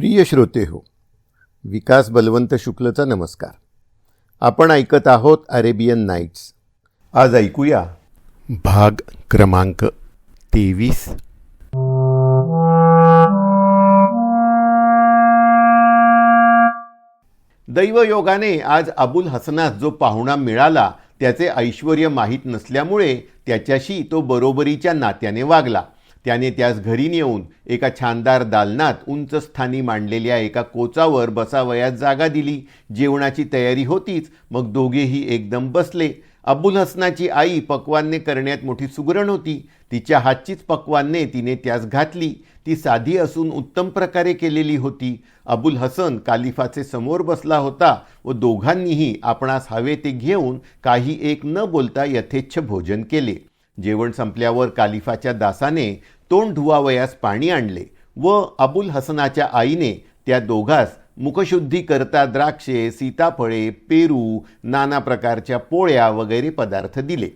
प्रिय श्रोते हो विकास बलवंत शुक्लचा नमस्कार. आपण ऐकत आहोत अरेबियन नाईट्स. आज ऐकूया भाग क्रमांक तेवीस. दैवयोगाने आज अबुल हसनास जो पाहुणा मिळाला त्याचे ऐश्वर माहीत नसल्यामुळे त्याच्याशी तो बरोबरीच्या नात्याने वागला. त्याने त्यास घरी नेऊन एका छानदार दालनात उंच स्थानी मांडलेल्या एका कोचावर बसावयास जागा दिली. जेवणाची तयारी होतीच. मग दोघेही एकदम बसले. अबुल हसनाची आई पक्वान्ने करण्यात मोठी सुगरण होती. तिच्या हातचीच पक्वान्ने तिने त्यास घातली. ती साधी असून उत्तम प्रकारे केलेली होती. अबुल हसन कालिफाचे समोर बसला होता व दोघांनीही आपणास हवे ते घेऊन काही एक न बोलता यथेच्छ भोजन केले. जेवण संपल्यावर कालिफाच्या दासाने तोंड धुवावयास पाणी आणले व अबुल हसनाच्या आईने त्या दोघास मुखशुद्धी करता द्राक्षे सीताफळे पेरू नाना प्रकारच्या पोळ्या वगैरे पदार्थ दिले.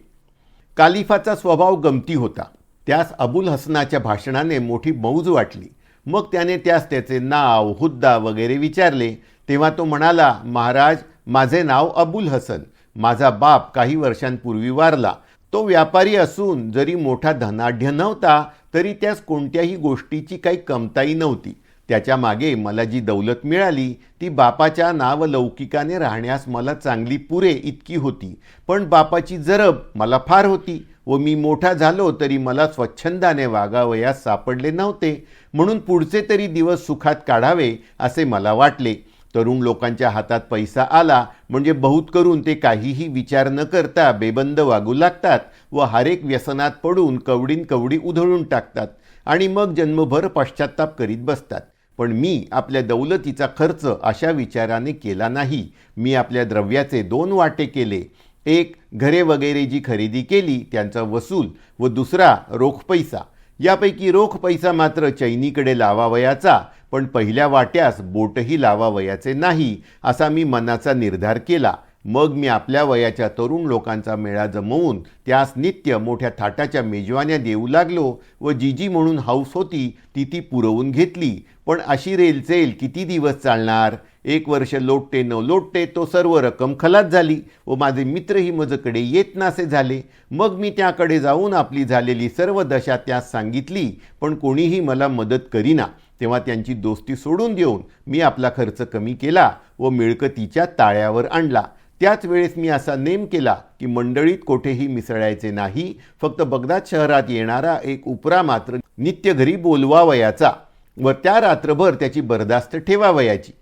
कालिफाचा स्वभाव गमती होता. त्यास अबुल हसनाच्या भाषणाने मोठी मौज वाटली. मग त्याने त्यास त्याचे नाव हुद्दा वगैरे विचारले. तेव्हा तो म्हणाला महाराज माझे नाव अबुल हसन. माझा बाप काही वर्षांपूर्वी वारला. तो व्यापारी असून जरी मोठा धनाढ्य नव्हता तरी त्यास कोणत्याही गोष्टीची काही कमताई नव्हती. त्याच्यामागे मला जी दौलत मिळाली ती बापाच्या नावलौकिकाने राहण्यास मला चांगली पुरे इतकी होती. पण बापाची जरब मला फार होती व मी मोठा झालो तरी मला स्वच्छंदाने वागावयास सापडले नव्हते. म्हणून पुढचे तरी दिवस सुखात काढावे असे मला वाटले. तरुण लोकांच्या हातात पैसा आला म्हणजे बहुत करून ते काहीही विचार न करता बेबंद वागू लागतात व हरेक व्यसनात पडून कवडीन कवडी उधळून टाकतात आणि मग जन्मभर पश्चाताप करीत बसतात. पण मी आपल्या दौलतीचा खर्च अशा विचाराने केला नाही. मी आपल्या द्रव्याचे दोन वाटे केले. एक घरे वगैरे जी खरेदी केली त्यांचा वसूल व दुसरा रोख पैसा. यापैकी रोख पैसा मात्र चैनीकडे लावावयाचा पण पहिल्या वाट्यास बोटही लावावयाचे नाही असा मी मनाचा निर्धार केला. मग मी आपल्या वयाच्या तरुण लोकांचा मेळा जमवून त्यास नित्य मोठ्या थाटाच्या मेजवान्या देऊ लागलो व जीजी म्हणून हौस होती ती ती पुरवून घेतली. पण अशी रेलचेल किती दिवस चालणार? एक वर्ष लोटते न लोटते तो सर्व रक्कम खलास झाली व माझे मित्रही मजकडे येत नासे झाले. मग मी त्याकडे जाऊन आपली झालेली सर्व दशा त्यास सांगितली पण कोणीही मला मदत करीना. तेव्हा त्यांची दोस्ती सोडून देऊन मी आपला खर्च कमी केला व मिळकतीच्या ताळ्यावर आणला. त्याच वेळेस मी असा नेम केला की मंडळीत कोठेही मिसळायचे नाही फक्त बगदाद शहरात येणारा एक उपरा मात्र नित्य घरी बोलवावयाचा व त्या रात्रभर त्याची बरदास्त ठेवावयाची.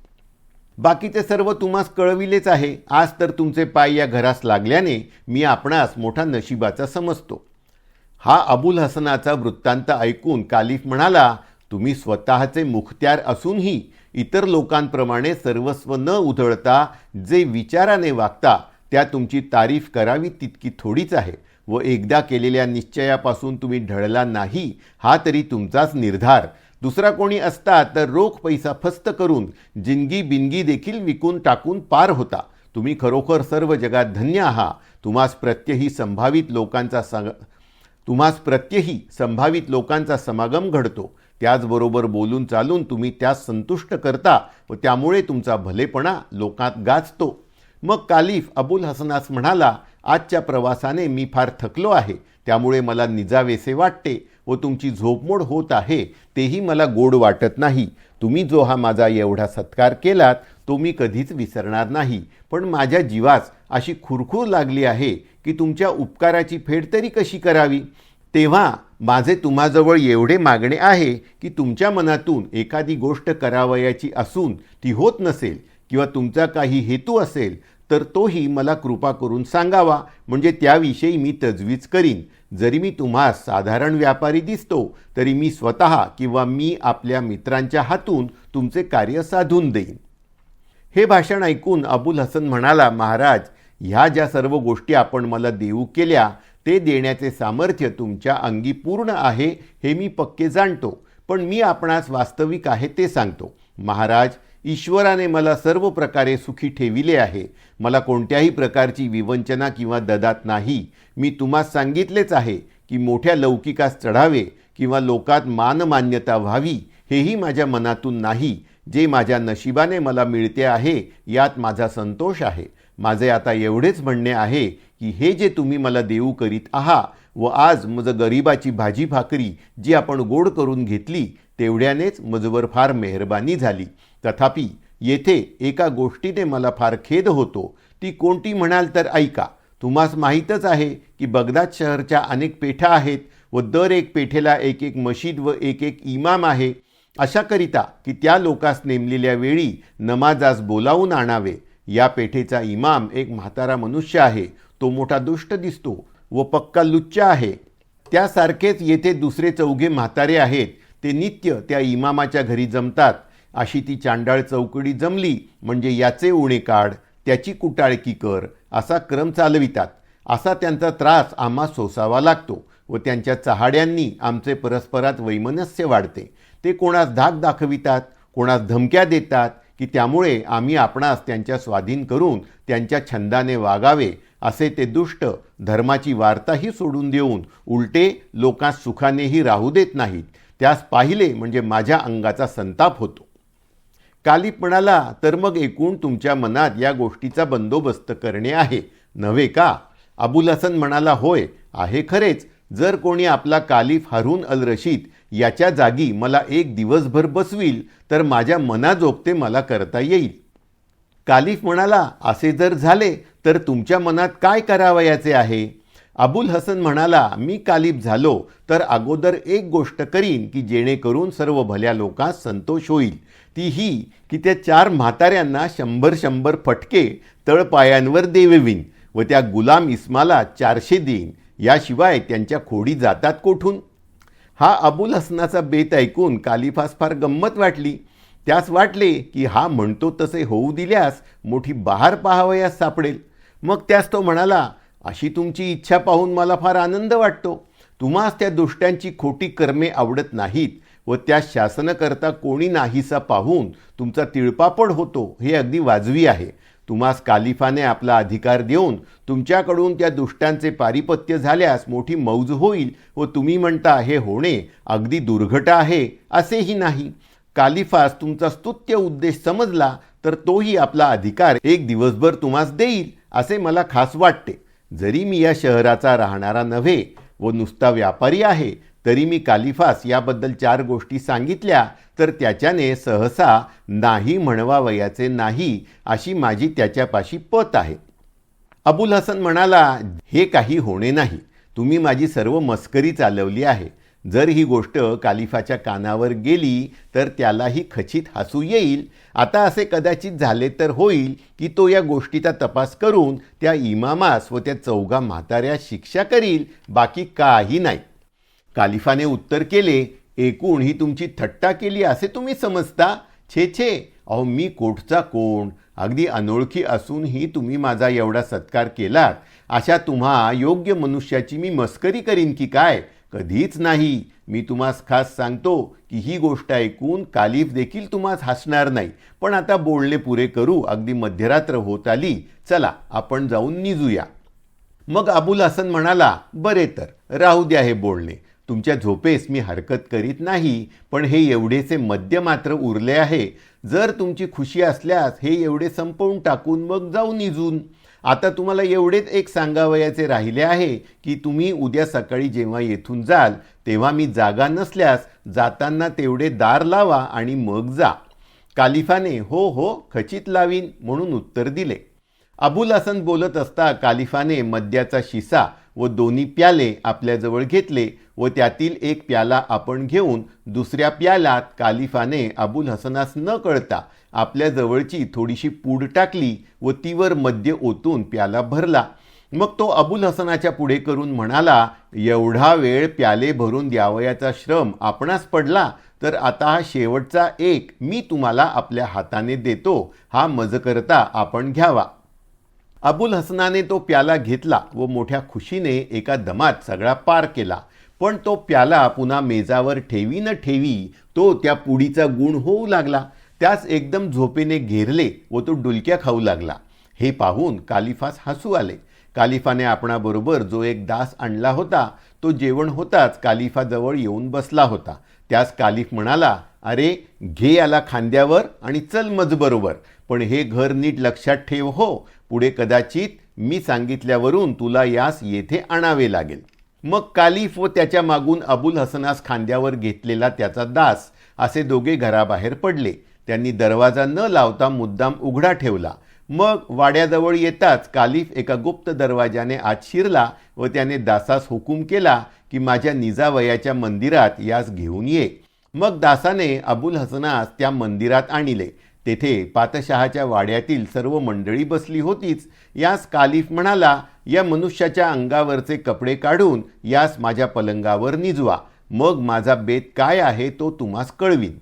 बाकीचे सर्व तुम्हास कळविलेच आहे. आज तर तुमचे पाय या घरास लागल्याने मी आपणास मोठा नशिबाचा समजतो. हा अबुल हसनाचा वृत्तांत ऐकून कालिफ म्हणाला तुम्ही स्वतःचे मुखत्यार असूनही इतर लोकांप्रमाणे सर्वस्व न उधळता जे विचाराने वागता त्या तुमची तारीफ करावी तितकी थोडीच आहे व एकदा केलेल्या निश्चयापासून तुम्ही ढळला नाही हा तरी तुमचाच निर्धार. दुसरा कोणी असता तर रोख पैसा फस्त करून जिंदगी बिनगी देखील विकून टाकून पार होता. तुम्ही खरोखर सर्व जगात धन्य आहात. तुम्हास प्रत्यही संभावित लोकांचा सं तुम्हास प्रत्यही संभावित लोकांचा समागम घडतो. त्याचबरोबर बोलून चालून तुम्ही त्यास संतुष्ट करता व त्यामुळे तुमचा भलेपणा लोकात गाजतो. मग कालिफ अबुल हसनास म्हणाला आजच्या प्रवासाने मी फार थकलो आहे त्यामुळे मला निजावेसे वाटते व तुमची झोपमोड होत आहे तेही मला गोड वाटत नाही. तुम्ही जो हा माझा एवढा सत्कार केलात तो मी कधीच विसरणार नाही. पण माझ्या जीवास अशी खुरखूर लागली आहे की तुमच्या उपकाराची फेड तरी कशी करावी? तेव्हा माझे तुम्हाजवळ एवढे मागणे आहे की तुमच्या मनातून एखादी गोष्ट करावयाची असून ती होत नसेल किंवा तुमचा काही हेतू असेल तर तोही मला कृपा करून सांगावा. म्हणजे त्याविषयी मी तजवीज करीन. जरी मी तुम्हास साधारण व्यापारी दिसतो तरी मी स्वतः किंवा मी आपल्या मित्रांच्या हातून तुमचे कार्य साधून देईन. हे भाषण ऐकून अबुल हसन म्हणाला महाराज ह्या ज्या सर्व गोष्टी आपण मला देऊ केल्या ते देण्याचे सामर्थ्य तुमच्या अंगी पूर्ण आहे हे मी पक्के जाणतो. पण मी आपणास वास्तविक आहे ते सांगतो. महाराज ईश्वराने मला सर्व प्रकारे सुखी ठेविले आहे. मला कोणत्याही प्रकारची विवंचना किंवा ददात नाही. मी तुम्हास सांगितलेच आहे की मोठ्या लौकिकास चढावे किंवा लोकात मानमान्यता व्हावी हेही माझ्या मनातून नाही. जे माझ्या नशिबाने मला मिळते आहे यात माझा संतोष आहे. माझे आता एवढेच म्हणणे आहे की हे जे तुम्ही मला देऊ करीत आहात व आज मज गरिबाची भाजी भाकरी जी आपण गोड करून घेतली तेवढ्यानेच मजवर फार मेहरबानी झाली. तथापि येथे एका गोष्टीने मला फार खेद होतो. ती कोणती म्हणाल तर ऐका. तुम्हास माहीतच आहे की बगदाद शहरच्या अनेक पेठा आहेत व दर एक पेठेला एक एक मशीद व एक एक इमाम आहे. अशाकरिता की त्या लोकास नेमलेल्या वेळी नमाजास बोलावून आणावे? या पेठेचा इमाम एक म्हातारा मनुष्य आहे. तो मोठा दुष्ट दिसतो व पक्का लुच्चा आहे. त्यासारखेच येथे दुसरे चौघे म्हातारे आहेत. ते नित्य त्या इमामाच्या घरी जमतात. अशी ती चांडाळ चौकडी जमली म्हणजे याचे उणे काढ त्याची कुटाळकी कर असा क्रम चालवितात. असा त्यांचा त्रास आम्हा सोसावा लागतो व त्यांच्या चहाड्यांनी आमचे परस्परात वैमनस्य वाढते. ते कोणास धाक दाखवितात कोणास धमक्या देतात की त्यामुळे आम्ही आपणास त्यांच्या स्वाधीन करून त्यांच्या छंदाने वागावे असे ते दुष्ट धर्माची वार्ताही सोडून देऊन उलटे लोकांस सुखानेही राहू देत नाहीत. त्यास पाहिले म्हणजे माझ्या अंगाचा संताप होतो. कालिप म्हणाला तर मग एकूण तुमच्या मनात या गोष्टीचा बंदोबस्त करणे आहे नव्हे का? अबुल हसन म्हणाला होय आहे खरेच. जर कोणी आपला कालिफ हरून अल रशीद याच्या जागी मला एक दिवसभर बसवील तर माझ्या मनाजोगते मला करता येईल. कालिफ म्हणाला असे जर झाले तर तुमच्या मनात काय करावयाचे आहे? अबुल हसन म्हणाला मी कालिफ झालो तर अगोदर एक गोष्ट करीन की जेणेकरून सर्व भल्या लोकांस संतोष होईल. ती ही की त्या चार म्हाताऱ्यांना शंभर शंभर फटके तळपायांवर देविन व त्या गुलाम इस्माला चारशे देईन. याशिवाय त्यांच्या खोडी जातात कोठून? हा अबुल हसनाचा बेत ऐकून कालिफास फार गंमत वाटली. त्यास वाटले की हा म्हणतो तसे होऊ दिल्यास मोठी बहार पाहावयास सापडेल. मग त्यास तो म्हणाला अशी तुमची इच्छा पाहून मला फार आनंद वाटतो. तुम्हास त्या दुष्ट्यांची खोटी कर्मे आवडत नाहीत व त्या शासनाकरता कोणी नाहीसा पाहून तुमचा तिळपापड होतो हे अगदी वाजवी आहे. तुम्हास कालिफाने आपला अधिकार देऊन तुमच्याकडून त्या दुष्टांचे पारिपत्य झाल्यास मोठी मौज होईल व तुम्ही म्हणता हे होणे अगदी दुर्घट आहे असेही नाही. कालिफास तुमचा स्तुत्य उद्देश समजला तर तोही आपला अधिकार एक दिवसभर तुम्हास देईल असे मला खास वाटते. जरी मी या शहराचा राहणारा नव्हे व नुसता व्यापारी आहे तरी मी कालिफास याबद्दल चार गोष्टी सांगितल्या तर त्याच्याने सहसा नाही म्हणवावयाचे नाही अशी माझी त्याच्यापाशी पत आहे. अबुल हसन म्हणाला हे काही होणे नाही. तुम्ही माझी सर्व मस्करी चालवली आहे. जर ही गोष्ट कालिफाच्या कानावर गेली तर त्यालाही खचित हसू येईल. आता असे कदाचित झाले तर होईल की तो या गोष्टीचा तपास करून त्या इमामास व त्या चौघा म्हाताऱ्या शिक्षा करील बाकी काही नाही. कालिफाने उत्तर केले एकूण ही तुमची थट्टा केली असे तुम्ही समजता? छे छे अहो मी कोठचा कोण? अगदी अनोळखी असूनही तुम्ही माझा एवढा सत्कार केलात. अशा तुम्हा योग्य मनुष्याची मी मस्करी करीन की काय? कधीच नाही. मी तुम्हास खास सांगतो की ही गोष्ट ऐकून कालिफ देखील तुम्हास हसणार नाही. पण आता बोलणे पुरे करू. अगदी मध्यरात्र होत आली. चला आपण जाऊन निजूया. मग अबुल हसन म्हणाला बरे तर राहू द्या हे बोलणे. तुमच्या झोपेस मी हरकत करीत नाही पण हे एवढेसे मद्य मात्र उरले आहे. जर तुमची खुशी असल्यास हे एवढे संपवून टाकून मग जाऊ निजून. आता तुम्हाला एवढेच एक सांगावयाचे राहिले आहे की तुम्ही उद्या सकाळी जेव्हा येथून जाल तेव्हा मी जागा नसल्यास जाताना तेवढे दार लावा आणि मग जा. कालिफाने हो हो खचित लावीन म्हणून उत्तर दिले. अबुल हसन बोलत असता कालिफाने मद्याचा शिसा व दोन्ही प्याले आपल्याजवळ घेतले व त्यातील एक प्याला आपण घेऊन दुसऱ्या प्यालात कालिफाने अबुल हसनास न कळता आपल्याजवळची थोडीशी पूड टाकली व तीवर मद्य ओतून प्याला भरला. मग तो अबुल हसनाच्या पुढे करून म्हणाला एवढा वेळ प्याले भरून द्यावयाचा श्रम आपणास पडला तर आता हा शेवटचा एक मी तुम्हाला आपल्या हाताने देतो. हा मजकरता आपण घ्यावा. अबुल हसनाने तो प्याला घेतला व मोठ्या खुशीने एका दमात सगळा पार केला. पण तो प्याला पुन्हा मेजावर ठेवी न ठेवी तो त्या पुडीचा गुण होऊ लागला. त्यास एकदम झोपेने घेरले व तो डुलक्या खाऊ लागला. हे पाहून कालिफास हसू आले. कालिफाने आपणाबरोबर जो एक दास आणला होता तो जेवण होताच कालिफाजवळ येऊन बसला होता. त्यास कालिफ म्हणाला अरे घे याला खांद्यावर आणि चल मज बरोबर पण हे घर नीट लक्षात ठेव हो. पुढे कदाचित मी सांगितल्यावरून तुला यास येथे आणावे लागेल. मग कालिफ व त्याच्या मागून अबुल हसनास खांद्यावर घेतलेला त्याचा दास असे दोघे घराबाहेर पडले. त्यांनी दरवाजा न लावता मुद्दाम उघडा ठेवला. मग वाड्याजवळ येताच कालिफ एका गुप्त दरवाजाने आत शिरला व त्याने दासास हुकूम केला की माझ्या निजावयाच्या मंदिरात यास घेऊन ये. मग दासाने अबुल हसनास त्या मंदिरात आणले. तेथे पातशहाच्या वाड्यातील सर्व मंडळी बसली होतीच. यास कालिफ म्हणाला या मनुष्याच्या अंगावरचे कपडे काढून यास माझ्या पलंगावर निजवा. मग माझा बेत काय आहे तो तुम्हास कळवीन.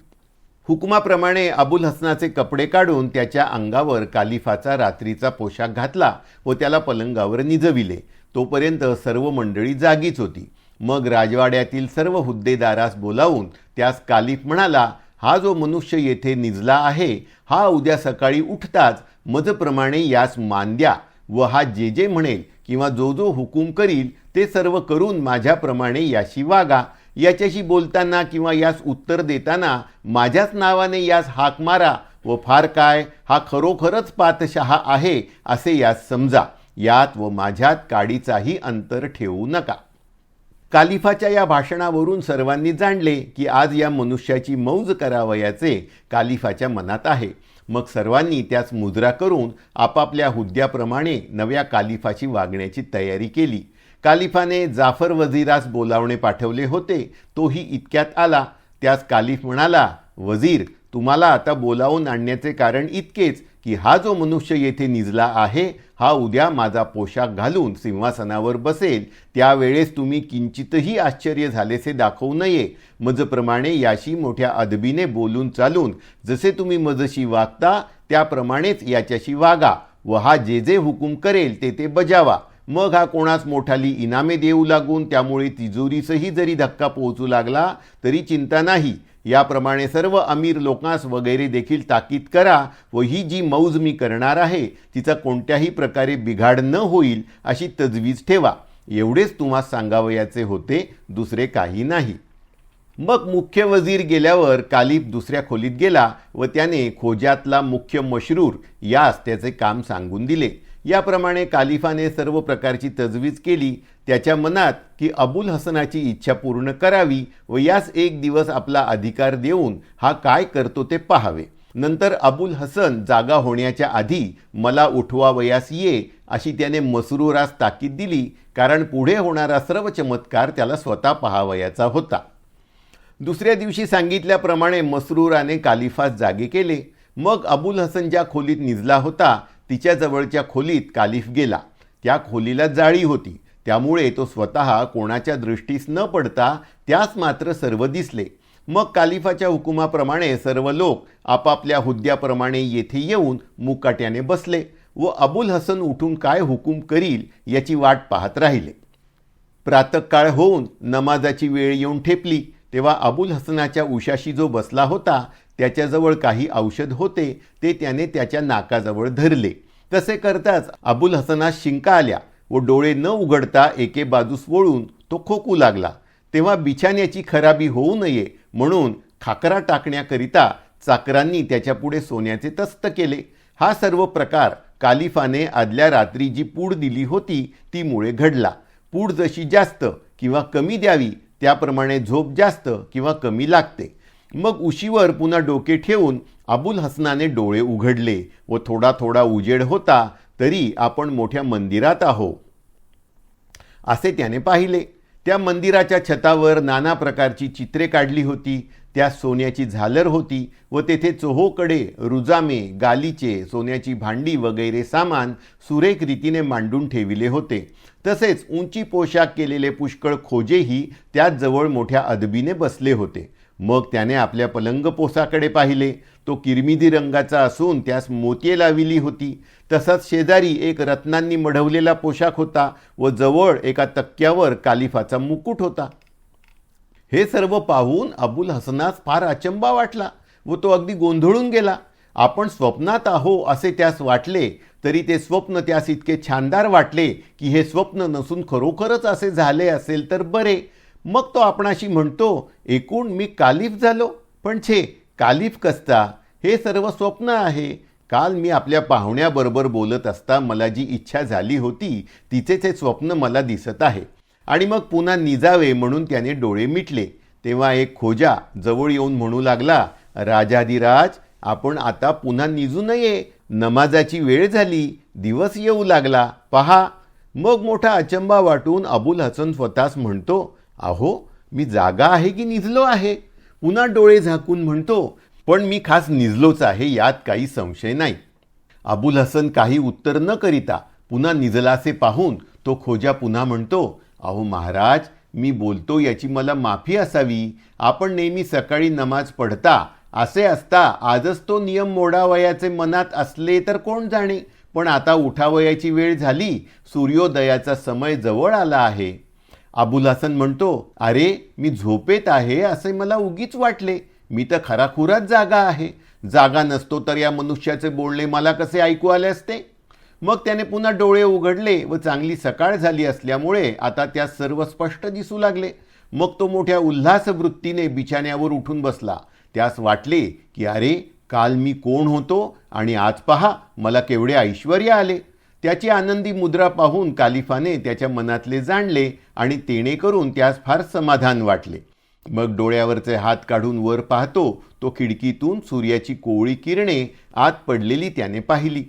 हुकुमाप्रमाणे अबुल हसनाचे कपडे काढून त्याच्या अंगावर कालिफाचा रात्रीचा पोशाख घातला व त्याला पलंगावर निजविले. तोपर्यंत सर्व मंडळी जागीच होती. मग राजवाड्यातील सर्व हुद्देदारास बोलावून त्यास कालिफ म्हणाला हा जो मनुष्य येथे निजला आहे हा उद्या सकाळी उठताच मजप्रमाणे यास मान द्या व हा जे जे म्हणेल किंवा जो जो हुकूम करील ते सर्व करून माझ्याप्रमाणे याशी वागा. याच्याशी बोलताना किंवा यास उत्तर देताना माझ्याच नावाने यास हाक मारा व फार काय हा खरोखरच पातशहा आहे असे यास समजा. यात व माझ्यात काडीचाही अंतर ठेवू नका. कालिफाच्या या भाषणावरून सर्वांनी जाणले की आज या मनुष्याची मौज करावयाचे कालिफाच्या मनात आहे. मग सर्वांनी त्याच मुद्रा करून आपापल्या हुद्द्याप्रमाणे नव्या कालिफाची वागण्याची तयारी केली. कालिफाने जाफर वझीरास बोलावणे पाठवले होते. तोही इतक्यात आला. त्यास कालिफ म्हणाला वजीर तुम्हाला आता बोलावून आणण्याचे कारण इतकेच. की हा जो मनुष्य येथे निजला आहे हा उद्या माझा पोशाख घालून सिंहासनावर बसेल. त्यावेळेस तुम्ही किंचितही आश्चर्य झालेसे दाखवू नये. मजप्रमाणे याशी मोठ्या अदबीने बोलून चालून जसे तुम्ही मजशी वागता त्याप्रमाणेच याच्याशी वागा. व हा जे जे हुकूम करेल ते ते बजावा. मग हा कोणास मोठाली इनामे देऊ लागून त्यामुळे तिजोरीसही जरी धक्का पोहोचू लागला तरी चिंता नाही. याप्रमाणे सर्व अमीर लोकांस वगैरे देखील ताकीद करा व ही जी मौज मी करणार आहे तिचा कोणत्याही प्रकारे बिघाड न होईल अशी तजवीज ठेवा. एवढेच तुम्हाला सांगावयाचे होते दुसरे काही नाही. मग मुख्य वजीर गेल्यावर कालिब दुसऱ्या खोलीत गेला व त्याने खोजातला मुख्य मशरूर या असत्याचे काम सांगून दिले. याप्रमाणे कालिफाने सर्व प्रकारची तजवीज केली. त्याच्या मनात की अबुल हसनाची इच्छा पूर्ण करावी व यास एक दिवस आपला अधिकार देऊन हा काय करतो ते पाहावे. नंतर अबुल हसन जागा होण्याच्या आधी मला उठवावयास ये अशी त्याने मसरूरास ताकीद दिली. कारण पुढे होणारा सर्व चमत्कार त्याला स्वतः पाहावयाचा होता. दुसऱ्या दिवशी सांगितल्याप्रमाणे मसरूराने कालिफास जागे केले. मग अबुल हसन ज्या खोलीत निजला होता तिच्या जवळच्या खोलीत कालिफ गेला. त्या खोलीला जाळी होती. त्यामुळे तो स्वतः कोणाच्या दृष्टीस न पडता त्यास मात्र सर्व दिसले. मग कालिफाच्या हुकुमाप्रमाणे सर्व लोक आपापल्या हुद्द्याप्रमाणे येथे येऊन मुकाट्याने बसले व अबुल हसन उठून काय हुकूम करील याची वाट पाहत राहिले. प्रातकाळ होऊन नमाजाची वेळ येऊन ठेपली. तेव्हा अबुल हसनाच्या उशाशी जो बसला होता त्याच्याजवळ काही औषध होते ते त्याने त्याच्या नाकाजवळ धरले. तसे करताच अबुल हसनास शिंका आल्या व डोळे न उघडता एके बाजूस वळून तो खोकू लागला. तेव्हा बिछाण्याची खराबी होऊ नये म्हणून खाकरा टाकण्याकरिता चाकरांनी त्याच्यापुढे सोन्याचे तस्त केले. हा सर्व प्रकार कालिफाने आदल्या रात्री जी पूड दिली होती ती मुळे घडला. पूड जशी जास्त किंवा कमी द्यावी त्याप्रमाणे झोप जास्त किंवा कमी लागते. मग उशीवर पुन्हा डोके ठेवून अबुल हसनाने डोळे उघडले व थोडा थोडा उजेड होता तरी आपण मोठ्या मंदिरात आहो असे त्याने पाहिले. त्या मंदिराच्या छतावर नाना प्रकारची चित्रे काढली होती. त्या सोन्याची झालर होती व तेथे चोहोकडे रुजामे गालीचे सोन्याची भांडी वगैरे सामान सुरेख रीतीने मांडून ठेविले होते. तसेच उंची पोशाख केलेले पुष्कळ खोजेही त्याच जवळ मोठ्या अदबीने बसले होते. मग त्याने आपल्या पलंग पोसाकडे पाहिले. तो किरमिदी रंगाचा असून त्यास मोतीये लाविली होती. तसाच शेजारी एक रत्नांनी मढवलेला पोशाख होता व जवळ एका तक्क्यावर कालिफाचा मुकुट होता. हे सर्व पाहून अबुल हसनास फार अचंबा वाटला व तो अगदी गोंधळून गेला. आपण स्वप्नात आहो असे त्यास वाटले तरी ते स्वप्न त्यास इतके छानदार वाटले की हे स्वप्न नसून खरोखरच असे झाले असेल तर बरे. मग तो आपणाशी म्हणतो एकूण मी कालिफ झालो. पण छे कालिफ कसता? हे सर्व स्वप्न आहे. काल मी आपल्या पाहुण्याबरोबर बोलत असता मला जी इच्छा झाली होती तिचेच हे स्वप्न मला दिसत आहे. आणि मग पुन्हा निजावे म्हणून त्याने डोळे मिटले. तेव्हा एक खोजा जवळ येऊन म्हणू लागला राजाधिराज आपण आता पुन्हा निजू नये. नमाजाची वेळ झाली. दिवस येऊ लागला. पहा. मग मोठा अचंबा वाटून अबुल हसन स्वतःच म्हणतो अहो मी जागा आहे की निजलो आहे? पुन्हा डोळे झाकून म्हणतो पण मी खास निजलोच आहे यात काही संशय नाही. अबुल हसन काही उत्तर न करिता पुन्हा निजलासे पाहून तो खोजा पुन्हा म्हणतो अहो महाराज मी बोलतो याची मला माफी असावी. आपण नेहमी सकाळी नमाज पढता. असे असता आजच तो नियम मोडावयाचे मनात असले तर कोण जाणे? पण आता उठावयाची वेळ झाली. सूर्योदयाचा समय जवळ आला आहे. अबुल हसन म्हणतो अरे मी झोपेत आहे असे मला उगीच वाटले. मी तर खराखुराच जागा आहे. जागा नसतो तर या मनुष्याचे बोलणे मला कसे ऐकू आले असते? मग त्याने पुन्हा डोळे उघडले व चांगली सकाळ झाली असल्यामुळे आता त्या सर्व स्पष्ट दिसू लागले. मग तो मोठ्या उल्हास वृत्तीने बिछाण्यावर उठून बसला. त्यास वाटले की अरे काल मी कोण होतो आणि आज पहा मला केवढे ऐश्वर आले. त्याची आनंदी मुद्रा पाहून कालिफाने त्याच्या मनातले जाणले आणि तेणे करून त्यास फार समाधान वाटले. मग डोळ्यावरचे हात काढून वर पाहतो तो खिडकीतून सूर्याची कोवळी किरणे आत पडलेली त्याने पाहिली.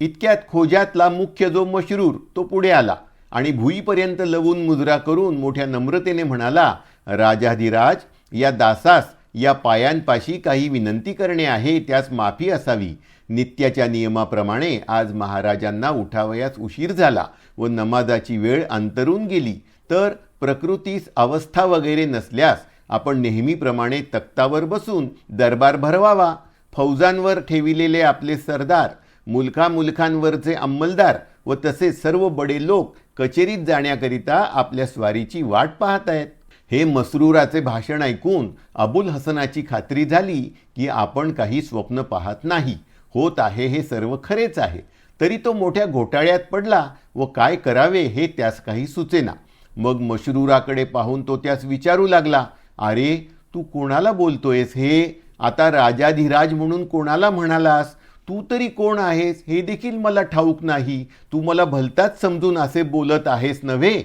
इतक्यात खोज्यातला मुख्य जो मशरूर तो पुढे आला आणि भुईपर्यंत लवून मुजरा करून मोठ्या नम्रतेने म्हणाला राजाधिराज या दासास या पायांपाशी काही विनंती करणे आहे त्यास माफी असावी. नित्याच्या नियमाप्रमाणे आज महाराजांना उठावयास उशीर झाला व नमाजाची वेळ अंतरून गेली. तर प्रकृतीस अवस्था वगैरे नसल्यास आपण नेहमीप्रमाणे तक्तावर बसून दरबार भरवावा. फौजांवर ठेविलेले आपले सरदार मुलखा मुलखांवरचे अंमलदार व तसे सर्व बडे लोक कचेरीत जाण्याकरिता आपल्या स्वारीची वाट पाहत आहेत. हे मसरूराचे भाषण ऐकून अबुल हसनाची खात्री झाली की आपण काही स्वप्न पाहत नाही. होत आहे हे सर्व खरेच आहे. तरी तो मोठ्या घोटाळ्यात पडला व काय करावे हे त्यास काही सुचेना. मग मशरूराकडे पाहून तो त्यास विचारू लागला अरे तू कोणाला बोलतोयस हे? आता राजाधिराज म्हणून कोणाला म्हणालास? तू तरी कोण आहेस? हे देखील मला ठाऊक नाही. तू मला भलताच समजून असे बोलत आहेस नव्हे?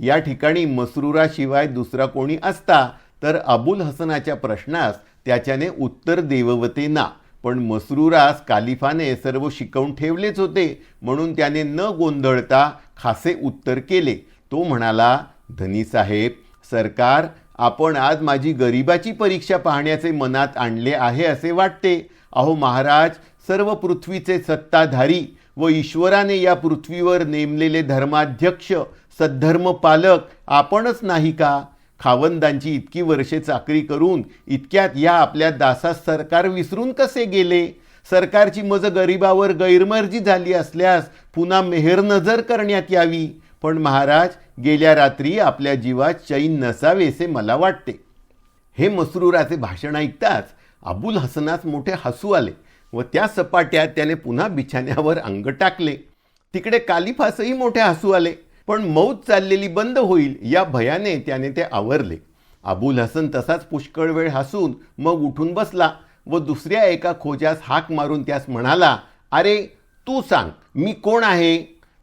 या ठिकाणी मसरुराशिवाय दुसरा कोणी असता तर अबुल हसनाच्या प्रश्नास त्याच्याने उत्तर देववते ना. पण मसरुरास कालिफाने सर्व शिकवून ठेवलेच होते म्हणून त्याने न गोंधळता खासे उत्तर केले. तो म्हणाला धनी साहेब सरकार आपण आज माझी गरिबाची परीक्षा पाहण्याचे मनात आणले आहे असे वाटते. अहो महाराज सर्व पृथ्वीचे सत्ताधारी व ईश्वराने या पृथ्वीवर नेमलेले धर्माध्यक्ष सद्धर्म पालक आपणच नाही का? खावंदांची इतकी वर्षे चाकरी करून इतक्यात या आपल्या दासास सरकार विसरून कसे गेले? सरकारची मज गरिबावर गैरमर्जी झाली असल्यास पुन्हा मेहरनजर करण्यात यावी. पण महाराज गेल्या रात्री आपल्या जीवात चैन नसावेसे मला वाटते. हे मसरूराचे भाषण ऐकताच अबुल हसनास मोठे हसू आले. व त्या सपाट्यात त्याने पुन्हा बिछाण्यावर अंग टाकले. तिकडे कालिफासही मोठे हसू आले पण मौत चाललेली बंद होईल या भयाने त्याने ते आवरले. अबुल हसन तसाच पुष्कळ वेळ हसून मग उठून बसला व दुसऱ्या एका खोजास हाक मारून त्यास म्हणाला अरे तू सांग मी कोण आहे?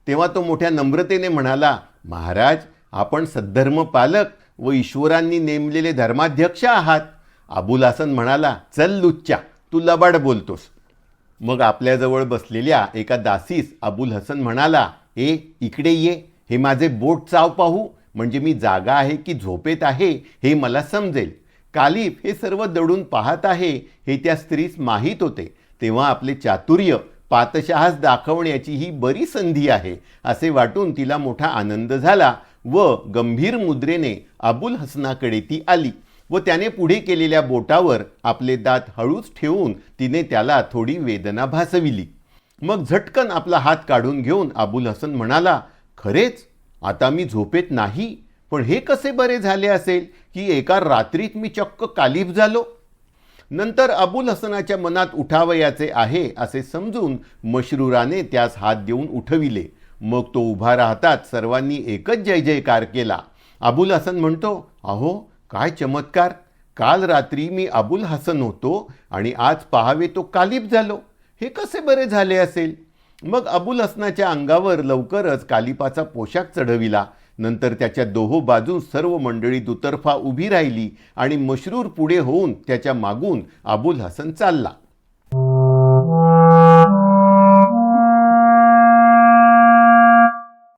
तेव्हा तो मोठ्या नम्रतेने म्हणाला महाराज आपण सद्धर्म पालक व ईश्वरांनी नेमलेले धर्माध्यक्ष आहात. अबुल हसन म्हणाला चल लुच्चा तू लबाड बोलतोस. मग आपल्याजवळ बसलेल्या एका दासीस अबुल हसन म्हणाला ए इकडे ये. हे माझे बोट चाव पाहू. म्हणजे मी जागा आहे की झोपेत आहे हे मला समजेल. कालिफ हे सर्व दडून पाहत आहे हे त्या स्त्रीस माहीत होते. तेव्हा आपले चातुर्य पातशहास दाखवण्याची ही बरी संधी आहे असे वाटून तिला मोठा आनंद झाला व गंभीर मुद्रेने अबुल हसनाकडे ती आली. व त्याने पुढे केलेल्या बोटावर आपले दात हळूच ठेवून तिने त्याला थोडी वेदना भासविली. मग झटकन आपला हात काढून घेऊन अबुल हसन म्हणाला खरेच? आता मी झोपेत नाही पण हे कसे बरे झाले असेल की एका रात्रीत मी चक्क कालीफ झालो? नंतर अबुल हसनाच्या मनात उठावयाचे आहे असे समजून मशरूराने त्यास हात देऊन उठविले. मग तो उभा राहताच सर्वांनी एकच जय जयकार केला. अबुल हसन म्हणतो अहो काय चमत्कार? काल रात्री मी अबुल हसन होतो आणि आज पहावे तो कालिब झालो. हे कसे बरे झाले असेल? मग अबुल हसनाच्या अंगावर लवकरच कालिपाचा पोशाख चढविला. नंतर त्याच्या दोहो बाजून सर्व मंडळी दुतर्फा उभी राहिली आणि मशरूर पुढे होऊन त्याच्या मागून अबुल हसन चालला.